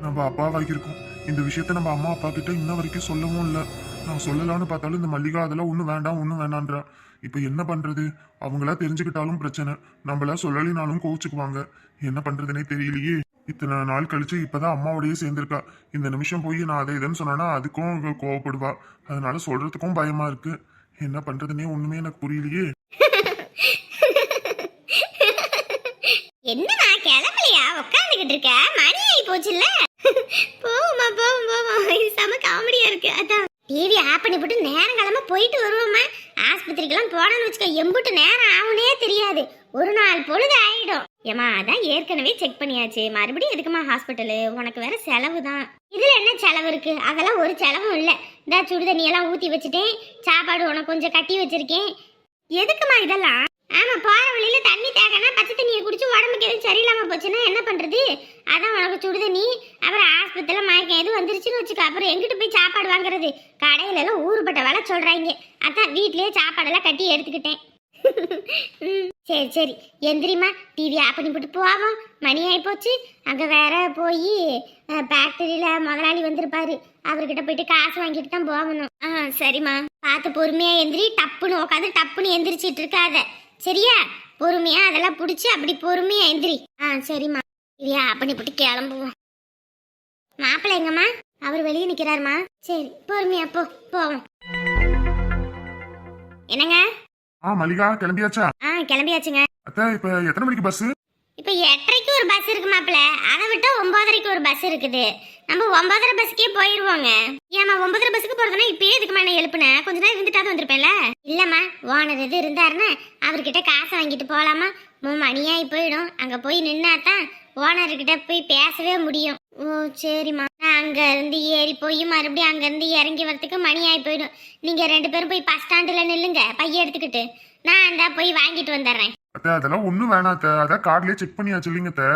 நம்ம அப்பாவாக இருக்கோம். இந்த விஷயத்த நம்ம அம்மா அப்பா கிட்ட இன்ன வரைக்கும் சொல்லவும் இல்லை. நான் சொல்லலாம்னு பார்த்தாலும் இந்த மல்லிகா அதெல்லாம் ஒன்றும் வேண்டாம் ஒன்றும் வேணான்றா. இப்போ என்ன பண்ணுறது அவங்களா தெரிஞ்சுக்கிட்டாலும் பிரச்சனை. நம்மளா சொல்லலினாலும் கோவிச்சுக்குவாங்க என்ன பண்ணுறதுனே தெரியலையே. இத்தனை நாள் கழிச்சு இப்போதான் அம்மாவோடய சேர்ந்திருக்கா. இந்த நிமிஷம் போய் நான் அதை இதுன்னு சொன்னேன்னா அதுக்கும் கோவப்படுவா. அதனால சொல்றதுக்கும் பயமா இருக்கு. என்ன பண்றதுன்னே ஒண்ணுமே எனக்கு புரியலையே. என்னம்மா கிளம்பலையா? உட்காந்துக்கிட்டு இருக்க. மணி ஆகி போச்சுல்ல? போவோமா போவோம் போவோம். இது செம காமெடியா இருக்கு. அதான். டிவி ஆஃப் பண்ணி போட்டு நேரம் கிளம்ப போயிட்டு வருவோமா ஆஸ்பத்திரிக்கெல்லாம் போனோம்னு வச்சுக்க எம்புட்டு நேரம் ஆகுனே தெரியாது. ஒரு நாள் பொழுது ஆயிடும். ஏமா அதான் ஏற்கனவே செக் பண்ணியாச்சு. மறுபடியும் எதுக்குமா ஹாஸ்பிட்டலு உனக்கு வேற செலவு தான் இதுல என்ன செலவு இருக்கு? அதெல்லாம் ஒரு செலவும் இல்லை. இந்த சுடு தண்ணியெல்லாம் ஊத்தி வச்சுட்டேன். சாப்பாடு உனக்கு கொஞ்சம் கட்டி வச்சிருக்கேன். எதுக்குமா இதெல்லாம்? ஆமா போற வழியில தண்ணி தேக்கனா பச்சை தண்ணியை குடிச்சு உடம்புக்கு எதுவும் சரியில்லாம போச்சுன்னா என்ன பண்றது? அதான் உனக்கு சுடு தண்ணி அப்புறம் ஆஸ்பத்திரியில் மயக்கம் எதுவும் வந்துருச்சுன்னு வச்சுக்கோ. அப்புறம் எங்கிட்டு போய் சாப்பாடு வாங்குறது? கடையில எல்லாம் ஊறுபட்ட வேலை சொல்கிறாங்க அதான் வீட்லேயே சாப்பாடெல்லாம் கட்டி எடுத்துக்கிட்டேன். ம், சரி சரி. எந்திரிமா டிவி ஆஃப் பண்ணி போட்டு போவோம். மணி ஆகி போச்சு. அங்கே வேற போய் ஃபேக்டரியில் முதலாளி வந்திருப்பாரு. அவர்கிட்ட போயிட்டு காசு வாங்கிட்டு தான் போகணும். ஆ சரிம்மா. பார்த்து பொறுமையாக எந்திரி. டப்புன்னு உட்காந்து டப்புன்னு எந்திரிச்சிட்டு இருக்காத. சரியா? பொறுமையாக அதெல்லாம் பிடிச்சி அப்படி பொறுமையாக எந்திரி. ஆ சரிம்மா. இல்லையா பண்ணி போட்டு கிளம்புவோம். மாப்பிள்ளை எங்கம்மா? அவர் வெளியே நிக்கிறாருமா? சரி பொறுமையா போ போவோம். என்னங்க? ஆ மல்லிகா கிளம்பியாச்சா? ஆ கிளம்பியாச்சுங்க. அத்தை இப்ப எத்தனை மணிக்கு பஸ் இப்போ எட்டரைக்கு ஒரு பஸ் இருக்கு மாப்பிள்ள. அதை விட்டா ஒன்பதரைக்கு ஒரு பஸ் இருக்குது. நம்ம ஒன்பதரை பஸ்க்கே போயிருவோங்க. ஏமா ஒன்பதரை பஸ்ஸுக்கு போறதுன்னா இப்பயே இதுக்கு மேலே எழுப்புனேன் கொஞ்ச நேரம் இருந்துட்டாவது வந்திருப்பேன்ல? இல்லம்மா ஓனர் எது இருந்தாருன்னா அவர்கிட்ட காசை வாங்கிட்டு போலாமா? மூணு மணியாகி போயிடும். அங்க போய் நின்னாதான் ஓனர்கிட்ட போய் பேசவே முடியும். ஓ சரிம்மா. நான் அங்க இருந்து ஏறி போய் மறுபடியும் அங்க இருந்து இறங்கி வரதுக்கு மணி ஆகி போயிடும். நீங்க ரெண்டு பேரும் போய் பஸ் ஸ்டாண்டுல நில்லுங்க. பைய எடுத்துக்கிட்டு. நான் அந்த போய் வாங்கிட்டு வந்துடுறேன் அத்தை அதெல்லாம் ஒண்ணும் வேணாம் அத்தை. அதான் கார்டுலயே செக் பண்ணியாச்சு. இல்லைங்க அத்தை.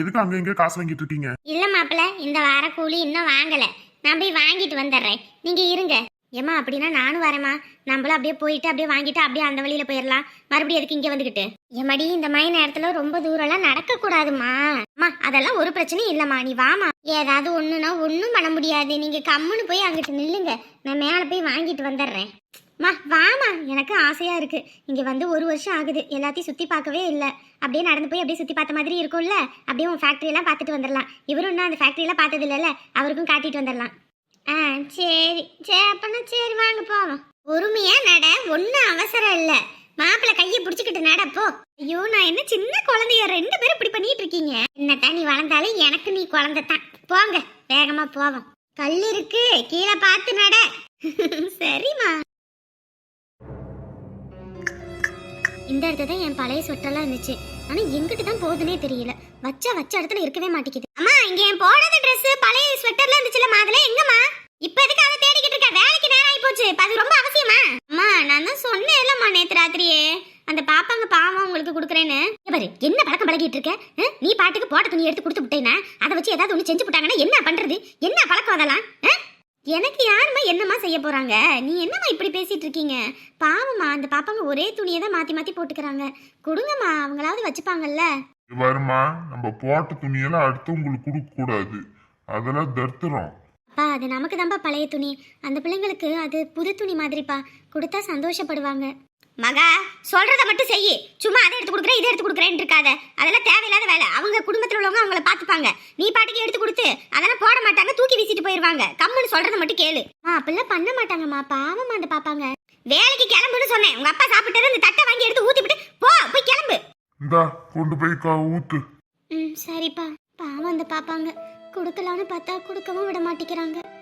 எதுக்கு அங்க இங்க காசு வாங்கிட்டு இருக்கீங்க? இல்ல மாப்பிள்ள இந்த வார கூலி இன்னும் வாங்கல. நான் போய் வாங்கிட்டு வந்துடுறேன் நீங்க இருங்க. ஏமா அப்படின்னா நானும் வரேம்மா. நம்மளும் அப்படியே போயிட்டு அப்படியே வாங்கிட்டு அப்படியே அந்த வழியில போயிடலாம் மறுபடியும் எதுக்கு இங்க வந்துகிட்டு? எம்மாடி இந்த மாதிரி நேரத்தில் ரொம்ப தூரம்லாம் நடக்க கூடாதுமா அம்மா அதெல்லாம் ஒரு பிரச்சனையும் இல்லம்மா. நீ வாமா ஏதாவது ஒண்ணுனா ஒண்ணும் பண்ண முடியாது. நீங்க கம்முன்னு போய் அங்கிட்டு நில்லுங்க. நான் மேல போய் வாங்கிட்டு வந்துடுறேன் மா வாமா எனக்கு ஆசையா இருக்கு. இங்க வந்து ஒரு வருஷம் ஆகுது. எல்லாத்தையும் சுத்தி பார்க்கவே இல்லை. அப்படியே நடந்து போய் அப்படியே சுத்தி பார்த்த மாதிரி இருக்கும்ல. அப்படியே உன் ஃபேக்டரி எல்லாம் பார்த்துட்டு வந்துடலாம் இவரும் இன்னும் அந்த ஃபேக்டரி எல்லாம் பார்த்தது இல்லைல்ல அவருக்கும் காட்டிட்டு வந்துடலாம் ஆ சரி. சரி அப்பனா சரி வாங்க போவோம். பொறுமையா நட ஒன்றும் அவசரம் இல்லை. மாப்பிள்ள கையை பிடிச்சிக்கிட்டு நட போ. ஐயோ நான் என்ன சின்ன குழந்தைய? ரெண்டு பேரும் இப்படி பண்ணிட்டு இருக்கீங்க. என்னத்தான் நீ வளர்ந்தாலும் எனக்கு நீ குழந்தை தான் போங்க வேகமா போவோம். கல் இருக்கு கீழே பார்த்து நட. சரிம்மா. இந்த இடத்துல தான் என் பழைய சொட்டெல்லாம் இருந்துச்சு. ஆனா எங்கிட்டு தான் போகுதுன்னே தெரியல. வச்ச வச்ச இடத்துல இருக்கவே மாட்டேங்குது. அம்மா இங்க என் போடாத ட்ரெஸ் பழைய ஸ்வெட்டர்லாம் இருந்துச்சுல அதெல்லாம் எங்கம்மா? இப்ப எதுக்கு அதை தேடிக்கிட்டு இருக்க? வேலைக்கு நேரம் ஆகி போச்சு. அது ரொம்ப அவசியமா? அம்மா நான் தான் சொன்னேன்லம்மா நேத்து ராத்திரியே. அந்த பாப்பாங்க பாவம் உங்களுக்கு கொடுக்குறேன்னு. பாரு என்ன பழக்கம் பழகிட்டு இருக்க? நீ பாட்டுக்கு போட்ட துணி எடுத்து கொடுத்து விட்டேன்னா அதை வச்சு ஏதாவது ஒண்ணு செஞ்சு விட்டாங்கன்னா என்ன பண்றது? என்ன பழக்கம் அதெல்லாம்? எனக்கு யாரும்மா என்னம்மா செய்ய போறாங்க? நீ என்னம்மா இப்படி பேசிட்டு இருக்கீங்க? பாவம்மா அந்த பாப்பாங்க ஒரே துணியை தான் மாத்தி மாத்தி போட்டுக்கறாங்க. கொடுங்கம்மா அவங்களாவது வச்சுப்பாங்கல்ல? வருமா நம்ம போட்ட துணியெல்லாம் அடுத்தவங்களுக்கு கொடுக்க கூடாது. அதெல்லாம் தர்த்துறோம் அப்பா அது நமக்கு தான்ப்பா பழைய துணி. அந்த பிள்ளைங்களுக்கு அது புது துணி மாதிரிப்பா. கொடுத்தா சந்தோஷப்படுவாங்க. மகா சொல்றத மட்டும் செய்யி சும்மா அதை எடுத்து கொடுக்குறேன் இதை எடுத்து கொடுக்குறேன்னு இருக்காத. அதெல்லாம் தேவையில்லாத வேலை. அவங்க குடும்பத்தில் உள்ளவங்க அவங்கள பார்த்துப்பாங்க. நீ பாட்டுக்கு எடுத்து கொடுத்து அதெல்லாம் போட மாட்டாங்க தூக்கி வீசிட்டு போயிருவாங்க. கம்முன்னு சொல்றத மட்டும் கேளு. ஆ அப்படிலாம் பண்ண மாட்டாங்கம்மா. பாவமா அந்த பாப்பாங்க. வேலைக்கு கிளம்புன்னு சொன்னேன். உங்க அப்பா சாப்பிட்டது இந்த தட்டை வாங்கி எடுத்து ஊத்திவிட்டு போ போய் கிளம்பு. இந்தா கொண்டு போய் கா- ஊத்து. ம் சரிப்பா. பாவம் அந்த பாப்பாங்க. கொடுக்கலான்னு பார்த்தா கொடுக்கவும் விட மாட்டேங்கிறாங்க.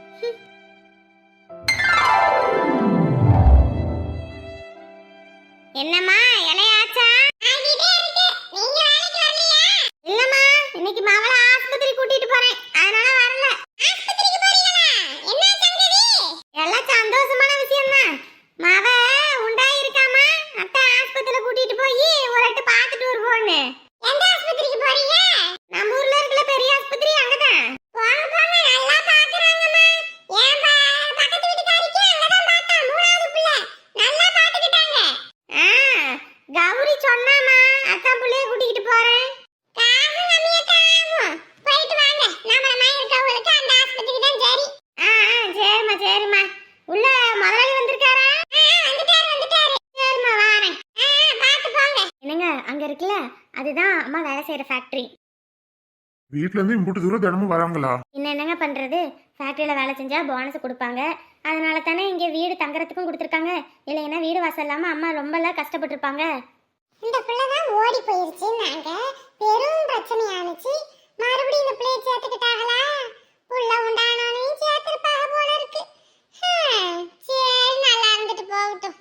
வீட்ல இருந்து இம்புட்டு தூரம் தினமும் வராங்களா? இன்னும் என்னங்க பண்றது? ஃபேக்டரியில வேலை செஞ்சா போனஸ் கொடுப்பாங்க. அதனால தானே இங்க வீடு தங்குறதுக்கும் கொடுத்துருக்காங்க. இல்லைன்னா வீடு வாசல் இல்லாம அம்மா ரொம்பலாம் கஷ்டப்பட்டிருப்பாங்க. இந்த பிள்ளை தான் ஓடி போயிருச்சுன்னாங்க. பெரும் பிரச்சனையானுச்சு. மறுபடியும் இந்த பிள்ளைய சேர்த்துக்கிட்டாங்களா? புள்ள உண்டானோனையும் சேர்த்துருப்பாக போல இருக்கு. ஹம், சரி நல்லா இருந்துட்டு போகட்டும்.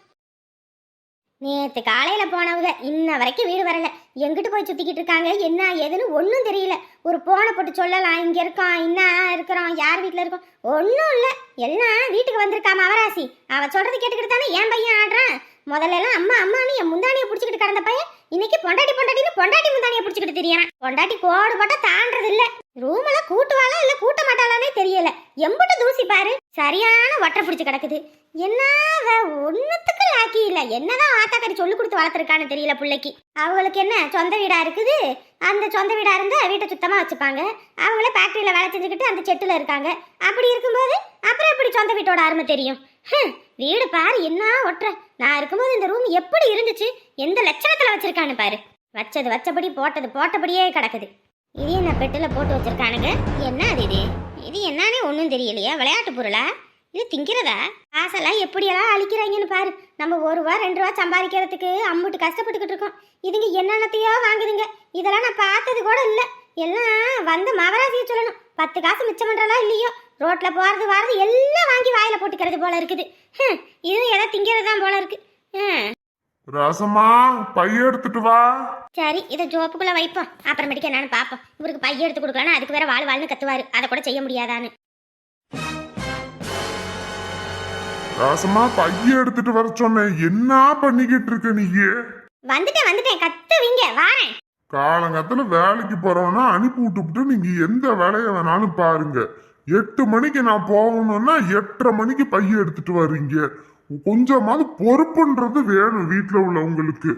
நேற்று காலையில் போனவங்க இன்ன வரைக்கும் வீடு வரல. எங்கிட்டு போய் சுற்றிக்கிட்டு இருக்காங்க? என்ன ஏதுன்னு ஒன்றும் தெரியல. ஒரு போனை போட்டு சொல்லலாம். இங்கே இருக்கோம் என்ன இருக்கிறோம் யார் வீட்டில் இருக்கோம் ஒன்றும் இல்லை. எல்லாம் வீட்டுக்கு வந்திருக்காம அவராசி? அவள் சொல்கிறது கேட்டுக்கிட்டு தானே என் பையன் ஆடுறான். முதல்ல எல்லாம் அம்மா அம்மான்னு என் முந்தானியை பிடிச்சிக்கிட்டு கிடந்த பையன் இன்னைக்கு பொண்டாட்டி பொண்டாட்டின்னு பொண்டாட்டி முந்தானியை பிடிச்சிக்கிட்டு தெரியறான். பொண்டாட்டி கோடு போட்டால் தாண்டது இல்லை ரூம்ல கூட்டுவாளா இல்ல கூட்ட மாட்டாளானே தெரியல. எம்புட்டு தூசி பாரு. சரியான வட்டை பிடிச்சு கிடக்குது. என்ன அவ ஒண்ணுத்துக்கு லாக்கி இல்ல. என்னதான் ஆத்தாக்கடி சொல்லி கொடுத்து வளர்த்துருக்கான்னு தெரியல பிள்ளைக்கு. அவங்களுக்கு என்ன சொந்த வீடா இருக்குது? அந்த சொந்த வீடா இருந்தா வீட்டை சுத்தமா வச்சுப்பாங்க. அவங்களே ஃபேக்டரியில வேலை செஞ்சுக்கிட்டு அந்த செட்டுல இருக்காங்க. அப்படி இருக்கும்போது அப்புறம் எப்படி சொந்த வீட்டோட அருமை தெரியும்? ஹம், வீடு பாரு என்ன ஒட்டுற. நான் இருக்கும்போது இந்த ரூம் எப்படி இருந்துச்சு? எந்த லட்சணத்துல வச்சிருக்கான்னு பாரு. வச்சது வச்சபடி போட்டது போட்டபடியே கிடக்குது. இது என்ன பெட்டில் போட்டு வச்சிருக்கானுங்க. என்ன அது இது? இது என்னன்னே ஒன்றும் தெரியலையா. விளையாட்டு பொருளா? இது திங்கிறதா? காசெல்லாம் எப்படியெல்லாம் அழிக்கிறாங்கன்னு பாரு. நம்ம ஒரு ரூபா ரெண்டு ரூபா சம்பாதிக்கிறதுக்கு அம்முட்டு கஷ்டப்பட்டுக்கிட்டு இருக்கோம். இதுங்க என்னென்னத்தையோ வாங்குதுங்க. இதெல்லாம் நான் பார்த்தது கூட இல்லை. எல்லாம் வந்த மகராசியை சொல்லணும். பத்து காசு மிச்சம் பண்ணுறலாம் இல்லையோ? ரோட்டில் போகிறது வாரது எல்லாம் வாங்கி வாயில் போட்டுக்கிறது போல இருக்குது. இது இதுவும் திங்கிறது தான் போல இருக்குது ரசமா பைய எடுத்துட்டு வா. சரி இதை ஜோப்புக்குள்ள வைப்போம். அப்புறமேட்டுக்கு என்னன்னு பார்ப்போம். இவருக்கு பைய எடுத்து கொடுக்கலான்னு அதுக்கு வேற வாழ் வாழ்னு கத்துவாரு. அதை கூட செய்ய முடியாதான்னு. ரசமா பைய எடுத்துட்டு வர சொன்னேன் என்ன பண்ணிக்கிட்டு இருக்க நீ வந்துட்டேன் வந்துட்டேன். கத்துவீங்க. வாரேன். காலங்கத்துல வேலைக்கு போறவனா அனுப்பி விட்டுவிட்டு நீங்க எந்த வேலையை வேணாலும் பாருங்க. எட்டு மணிக்கு நான் போகணும்னா எட்டரை மணிக்கு பைய எடுத்துட்டு வர்றீங்க. கொஞ்சமாவது பொறுப்புன்றது வேணும் வீட்டுல உள்ளவங்களுக்கு.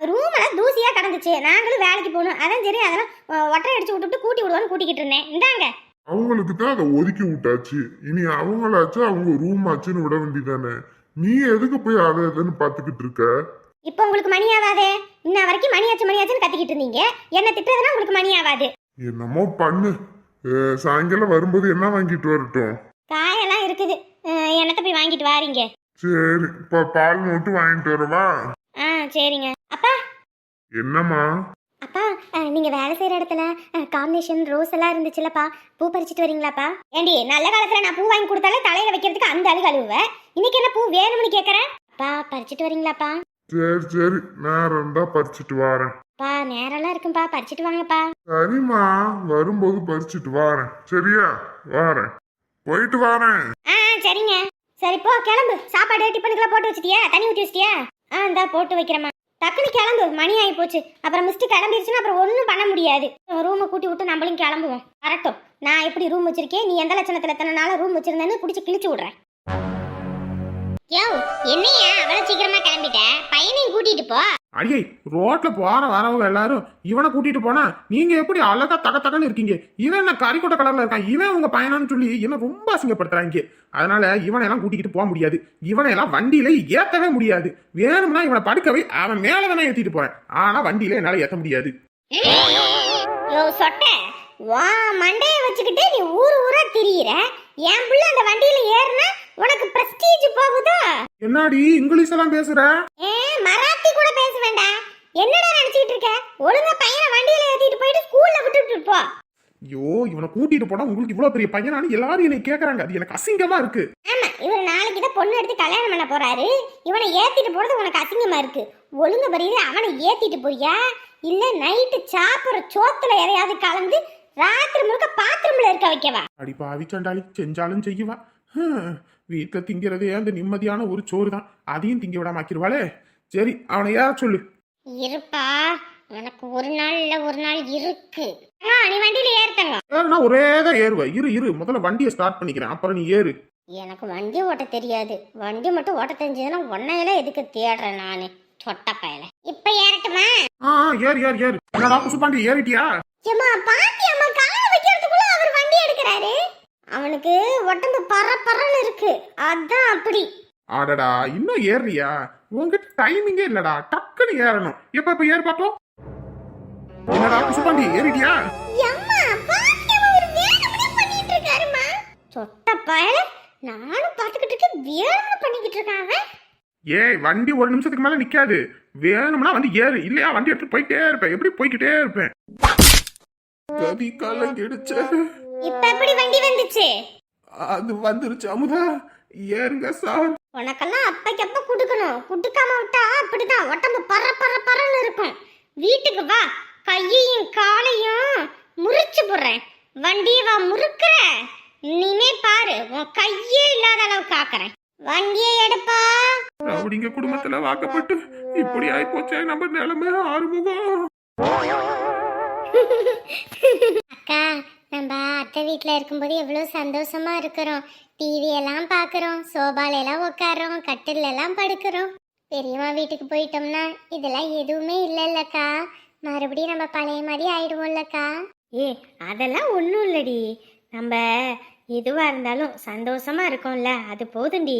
ரூம்ல தூசியா கிடந்துச்சு. நாங்களும் வேலைக்கு போகணும். அதான் சரி அதெல்லாம் ஒட்டரை அடிச்சு விட்டுட்டு கூட்டி விடுவோன்னு கூட்டிக்கிட்டு இருந்தேன். இந்தாங்க. அவங்களுக்கு தான் அதை ஒதுக்கி விட்டாச்சு. இனி அவங்களாச்சு அவங்க ரூம் ஆச்சுன்னு விட வேண்டியதானே? நீ எதுக்கு போய் அதை இதுன்னு பாத்துக்கிட்டு இருக்க? இப்போ உங்களுக்கு மணி ஆகாதே? இன்ன வரைக்கும் மணியாச்சு மணியாச்சுன்னு கத்திக்கிட்டு இருந்தீங்க. என்ன திட்டுறதுனா உங்களுக்கு மணி ஆகாது. என்னமோ பண்ணு. சாயங்காலம் வரும்போது என்ன வாங்கிட்டு வரட்டும்? காயெல்லாம் இருக்குது. என்னத்த போய் வாங்கிட்டு வாரீங்க? சரி இப்ப பால் மட்டும் வாங்கிட்டு வரவா? ஆ சரிங்க. அப்பா! என்னம்மா? அப்பா அஹ், நீங்க வேலை செய்யற இடத்துல காம்பினேஷன் ரோஸ் எல்லாம் இருந்துச்சுல்லப்பா பூ பறிச்சிட்டு வரீங்களாப்பா? ஏண்டி நல்ல காலத்துல நான் பூ வாங்கி கொடுத்தாலே தலையில வைக்கிறதுக்கு அந்த அழுகு அழுவுவேன் இன்னைக்கு என்ன பூ வேணும்னு கேக்குறேன் அப்பா பறிச்சிட்டு வரீங்களாப்பா? சரி சரி. நேரம் இருந்தா பறிச்சுட்டு வாரேன். பா நேரம்லாம் இருக்கும்பா. பறிச்சிட்டு வாங்கப்பா. சரிம்மா. வரும்போது பறிச்சுட்டு வாரேன். சரியா? வாரேன். போயிட்டு வாரேன். ஆ, சரிங்க. சரி போ கிளம்பு. சாப்பாடு டிஃபனுக்குலாம் போட்டு வச்சிட்டியா? தண்ணி ஊற்றி வச்சிட்டியா? ஆ இந்தா போட்டு வைக்கிறேம்மா. டக்குனு கிளம்பு. மணி ஆகி போச்சு. அப்புறம் மிஸ்ட்டு கிளம்பிருச்சுன்னா அப்புறம் ஒன்றும் பண்ண முடியாது. ரூமை கூட்டி விட்டு நம்மளும் கிளம்புவோம். வரட்டும். நான் எப்படி ரூம் வச்சிருக்கேன்? நீ எந்த லட்சணத்தில் எத்தனை நாளாக ரூம் வச்சிருந்தேன்னு பிடிச்சி கிழிச்சு விடுறேன். யோ என்னையா? அவ்வளோ சீக்கிரமா கிளம்பிட்ட? பையனையும் கூட்டிட்டு போ. அடியே ரோட்ல போற வரவங்க எல்லாரும் இவனை கூட்டிட்டு போனா நீங்க எப்படி அழகா தக தகன்னு இருக்கீங்க? இவன் என்ன கறிக்கொட்ட கலர்ல இருக்கான்? இவன் உங்க பையனான்னு சொல்லி என்ன ரொம்ப அசிங்கப்படுத்துறாங்க. அதனால இவனை எல்லாம் கூட்டிக்கிட்டு போக முடியாது. இவனை எல்லாம் வண்டியில ஏத்தவே முடியாது. வேணும்னா இவனை படுக்கவே அவன் மேல தானே ஏத்திட்டு போறேன் ஆனா வண்டியில என்னால ஏத்த முடியாது. வா மண்டைய வச்சுக்கிட்டு நீ ஊர் ஊரா திரியிற. என் புள்ள அந்த வண்டியில ஏறுனா உனக்கு பிரஸ்டீஜ் போகுதோ? என்னடி இங்கிலீஷ் எல்லாம் பேசுற? ஏ மராத்தி கூட பேச வேண்டாம் என்னடா நினைச்சிட்டு இருக்க? ஒழுங்கா பையனை வண்டியில ஏத்திட்டு போயிட்டு ஸ்கூல்ல விட்டுட்டு போ. ஐயோ இவனை கூட்டிட்டு போனா உங்களுக்கு இவ்வளவு பெரிய பையனானு எல்லாரும் என்னை கேக்குறாங்க. அது எனக்கு அசிங்கமா இருக்கு. ஆமா இவர் நாளைக்கு தான் பொண்ணு எடுத்து கல்யாணம் பண்ண போறாரு. இவனை ஏத்திட்டு போறது உனக்கு அசிங்கமா இருக்கு. ஒழுங்கு பரியில அவனை ஏத்திட்டு போறியா இல்ல நைட்டு சாப்பிடுற சோத்துல எதையாவது கலந்து ராத்திரி முழுக்க பாத்ரூம்ல இருக்க வைக்கவா? அடி பாவி சண்டாளி செஞ்சாலும் செய்யுவா. வீட்டுல திங்கிறதே அந்த நிம்மதியான ஒரு சோறு தான் அதையும் திங்க விடாம ஆக்கிருவாளே. சரி அவனை யார சொல்லு? இருப்பா. உனக்கு ஒரு நாள் இல்ல ஒரு நாள் இருக்கு. நீ வண்டியில ஏறுத்தங்க ஏறுனா ஒரே தான் ஏறுவ இரு இரு. முதல்ல வண்டியை ஸ்டார்ட் பண்ணிக்கிறேன். அப்புறம் நீ ஏறு. எனக்கு வண்டி ஓட்ட தெரியாது. வண்டி மட்டும் ஓட்ட தெரிஞ்சதுன்னா உன்னையெல்லாம் எதுக்கு தேடுறேன் நானு? சொட்ட பயல. இப்ப ஏறட்டுமா? ஆ ஏறு ஏறு ஏறு. என்னடா குசுப்பாண்டி ஏறிட்டியா? ஏமா பாத்தி அம்மா கால வைக்கிறதுக்குள்ள அவர் வண்டி எடுக்கிறாரு. அவனுக்கு உடம்பு பற பறன்னு இருக்கு. அதான் அப்படி. ஆடடா இன்னும் ஏறலையா உன்கிட்ட டைமிங்கே இல்லடா டக்குன்னு ஏறணும். எப்ப எப்ப ஏறு பாப்போம் என்னடா குசுப்பாண்டி ஏறிட்டியா? சொட்ட பயல நானும் பாத்துக்கிட்டு இருக்கேன் வேணும்னு பண்ணிக்கிட்டு இருக்கான் அவன் ஏய் வண்டி ஒரு நிமிஷத்துக்கு மேல நிக்காது. வேணும்னா வந்து ஏறு. இல்லையா வண்டி எடுத்து போயிட்டே இருப்பேன். எப்படி போய்கிட்டே இருப்பேன்? கதி காலம் கிடைச்ச இப்ப எப்படி வண்டி வந்துச்சு? அது வந்துருச்சு அமுதா. ஏறுங்க சார். உனக்கெல்லாம் அப்பைக்கப்ப குடுக்கணும். குடுக்காம விட்டா அப்படிதான். உடம்பு பற பற பறன்னு இருக்கும். வீட்டுக்கு வா. கையையும் காலையும் முறிச்சு போடுறேன். வண்டியை வா முறுக்குற. இனிமே பாரு. உன் கையே இல்லாத அளவுக்கு ஆக்குறேன். வண்டியை எடுப்பா. அப்படிங்க குடும்பத்துல வாக்கப்பட்டு இப்படி ஆயி போச்சே நம்ம நிலைமை ஆறுமுகம். அக்கா நம்ம அத்தை வீட்டில் இருக்கும்போது எவ்வளோ சந்தோஷமா இருக்கிறோம். டிவி எல்லாம் பார்க்குறோம் சோபால எல்லாம் உட்காரோம் கட்டில் எல்லாம் படுக்கிறோம். பெரியம்மா வீட்டுக்கு போயிட்டோம்னா இதெல்லாம் எதுவுமே இல்லைல்லக்கா. மறுபடியும் நம்ம பழைய மாதிரி ஆயிடுவோம்லக்கா. ஏ அதெல்லாம் ஒன்றும் இல்லடி. நம்ம எதுவாக இருந்தாலும் சந்தோஷமா இருக்கோம்ல அது போதும்டி.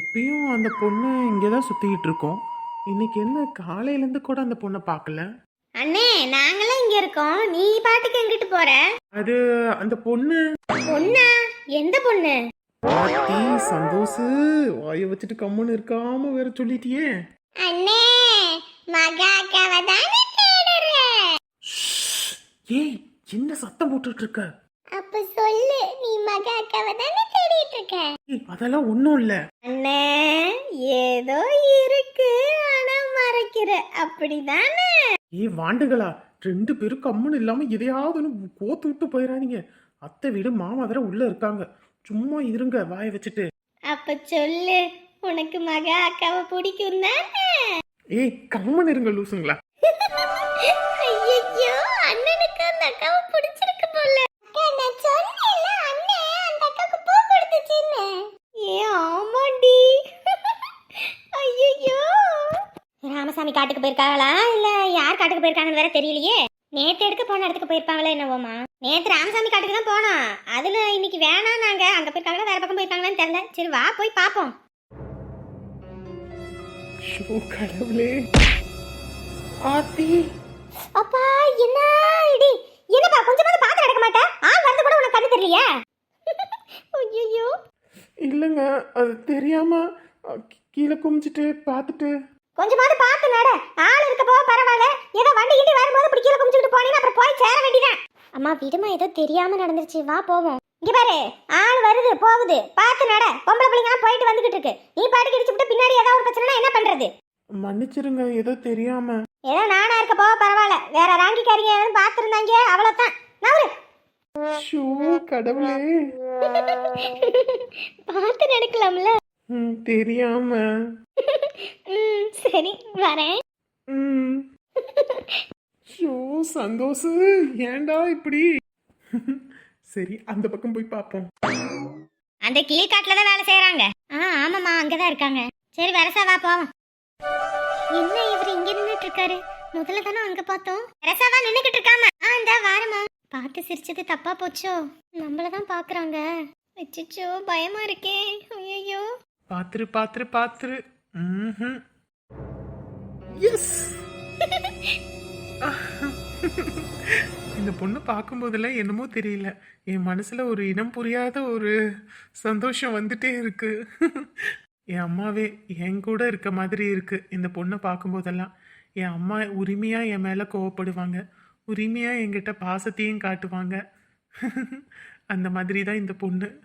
எப்பயும் அந்த பொண்ணு இங்கதான் சுத்திக்கிட்டு இருக்கோம். இன்னைக்கு என்ன காலையில இருந்து கூட அந்த பொண்ணை பார்க்கல? அண்ணே நாங்களும் இங்கே இருக்கோம். நீ பாட்டுக்கு எங்கிட்டு போற? அது அந்த பொண்ணு. பொண்ணா? எந்த பொண்ணு? பாத்தி சந்தோஷு. வாய வச்சுட்டு கம்முன்னு இருக்காம வேற சொல்லிட்டியே. அண்ணே மகாக்காவை தானே தேடுற? ஏய் என்ன சத்தம் போட்டுட்டு இருக்க? அப்ப சொல்லு நீ மகாக்காவை தானே தேடிட்டு இருக்க? ஏய், அதெல்லாம் ஒண்ணும் இல்ல. அண்ணே ஏதோ இருக்கு ஆனா மறைக்கிற. அப்படிதானே? ஏய் வாண்டுகளா? ரெண்டு பேரும் கம்முன்னு இல்லாம எதையாவது ஒண்ணு கோத்து விட்டு போயிடாதீங்க அத்தை வீடு மாமா வேற உள்ள இருக்காங்க. சும்மா இருங்க வாய வச்சுட்டு. அப்ப சொல்லு உனக்கு மகா அக்காவை பிடிக்கும் தானே? ஏய் கம்முன்னு இருங்க லூசுங்களா. ஐயோ அண்ணனுக்கு அந்த அக்காவை பிடிச்சிருக்கு போல நான் சொன்னேன்ல அண்ணன் அந்த அக்காவுக்கு பூ கொடுத்துச்சுன்னு ஏ ஆமாண்டி ஐயோ ராமசாமி காட்டுக்கு போயிருக்காங்களா? இல்ல யார் காட்டுக்கு போயிருக்காங்கன்னு வேற தெரியலையே. நேத்து எடுக்க போன இடத்துக்கு போயிருப்பாங்களே என்னவோமா நேத்து ராமசாமி காட்டுக்கு தான் போனோம். அதுல இன்னைக்கு வேணாம் நாங்க. அங்க போயிருக்காங்களா வேற பக்கம் போயிருக்காங்களான்னு தெரியல. சரி வா போய் பாப்போம். கடவுளே. ஆத்தி. அப்பா என்ன இடி என்னப்பா கொஞ்சமாவது பார்த்து நடக்க மாட்டா? ஆள் வந்து கூட உனக்கு கண்ணு தெரியலையா? ஐயோ இல்லைங்க அது தெரியாம கீழே குமிச்சிட்டு பார்த்துட்டு கொஞ்சமாவது பார்த்து நட. ஆள் இருக்க போக பரவாயில்ல. ஏதோ வண்டி கிண்டி வரும்போது இப்படி கீழே குமிச்சுட்டு போனீங்கன்னா அப்புறம் போய் சேர வேண்டியதான் அம்மா விடுமா ஏதோ தெரியாம நடந்துருச்சு. வா போவோம். இங்க பாரு ஆள் வருது போகுது. பார்த்து நட. பொம்பளை பிள்ளைங்க போயிட்டு வந்துகிட்டு இருக்கு. நீ பாட்டுக்கு இடிச்சு விட்டு பின்னாடி ஏதாவது ஒரு பிரச்சனை என்ன பண்றது? மன்னிச்சிருங்க ஏதோ தெரியாம. ஏதோ நானா இருக்க போக பரவாயில்ல. வேற ராங்கிக்காரிங்க எதுவும் பார்த்துருந்தாங்க? அவ்வளோதான் நவரு. கடவுளே. பார்த்து நடக்கலாம்ல. ம், தெரியாம. ம் சரி வரேன். ம். ஷோ சந்தோஷ் ஏன்டா இப்படி? சரி அந்த பக்கம் போய் பார்ப்போம் அந்த கீழ்காட்டுல தான் வேலை செய்யறாங்க ஆ ஆமாம்மா அங்கதான் இருக்காங்க. சரி வரசா வா போவோம். என்ன இவர் இங்க நின்னுட்டு இருக்காரு? முதல்ல தானே அங்க பார்த்தோம். வரசாவா நின்னுகிட்டு இருக்காம. ஆ இந்த வாரமா பார்த்து சிரிச்சது தப்பா போச்சோ? நம்மள தான் பாக்குறாங்க அச்சச்சோ பயமா இருக்கே. ஐயோ பாத்துரு பாத்துரு பாத்துரு. ம்ஹும். எஸ் இந்த பொண்ணு பார்க்கும்போதெல்லாம் என்னமோ தெரியல. என் மனசுல ஒரு இனம் புரியாத ஒரு சந்தோஷம் வந்துட்டே இருக்கு. என் அம்மாவே என் கூட இருக்க மாதிரி இருக்கு இந்த பொண்ணை பார்க்கும்போதெல்லாம். என் அம்மா உரிமையா என் மேல கோவப்படுவாங்க. உரிமையா என்கிட்ட பாசத்தையும் காட்டுவாங்க. அந்த மாதிரி தான் இந்த பொண்ணு.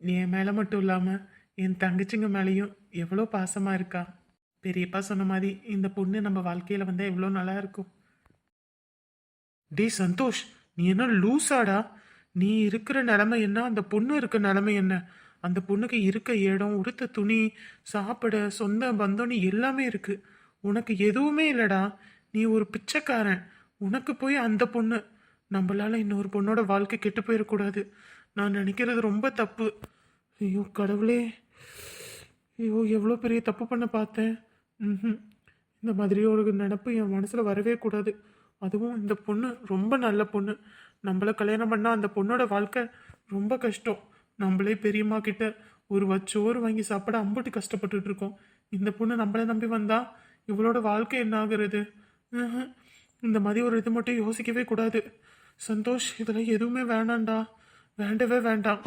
என் மேல மட்டும் இல்லாம என் தங்கச்சிங்க மேலேயும் எவ்வளோ பாசமாக இருக்கா? பெரியப்பா சொன்ன மாதிரி இந்த பொண்ணு நம்ம வாழ்க்கையில் வந்தால் எவ்வளோ நல்லா இருக்கும். டே சந்தோஷ் நீ என்ன லூசாடா? நீ இருக்கிற நிலமை என்ன? அந்த பொண்ணு இருக்க நிலமை என்ன? அந்த பொண்ணுக்கு இருக்க இடம் உடுத்த துணி சாப்பிட சொந்த பந்தம்னு எல்லாமே இருக்கு. உனக்கு எதுவுமே இல்லைடா. நீ ஒரு பிச்சைக்காரன். உனக்கு போய் அந்த பொண்ணு. நம்மளால இன்னொரு பொண்ணோட வாழ்க்கை கெட்டு போயிடக்கூடாது. நான் நினைக்கிறது ரொம்ப தப்பு. ஐயோ கடவுளே. ஐயோ எவ்வளோ பெரிய தப்பு பண்ண பார்த்தேன். ம் இந்த மாதிரி ஒரு நினப்பு என் மனசில் வரவே கூடாது. அதுவும் இந்த பொண்ணு ரொம்ப நல்ல பொண்ணு. நம்மளை கல்யாணம் பண்ணால் அந்த பொண்ணோட வாழ்க்கை ரொம்ப கஷ்டம். நம்மளே பெரியம்மா கிட்ட ஒரு வச்சோறு வாங்கி சாப்பிட அம்புட்டு கஷ்டப்பட்டுட்டு இருக்கோம். இந்த பொண்ணு நம்மளை நம்பி வந்தால் இவளோட வாழ்க்கை என்ன ஆகுறது? இந்த மாதிரி ஒரு இது மட்டும் யோசிக்கவே கூடாது. சந்தோஷ் இதெல்லாம் எதுவுமே வேணாண்டா வேண்டவே வேண்டாம்.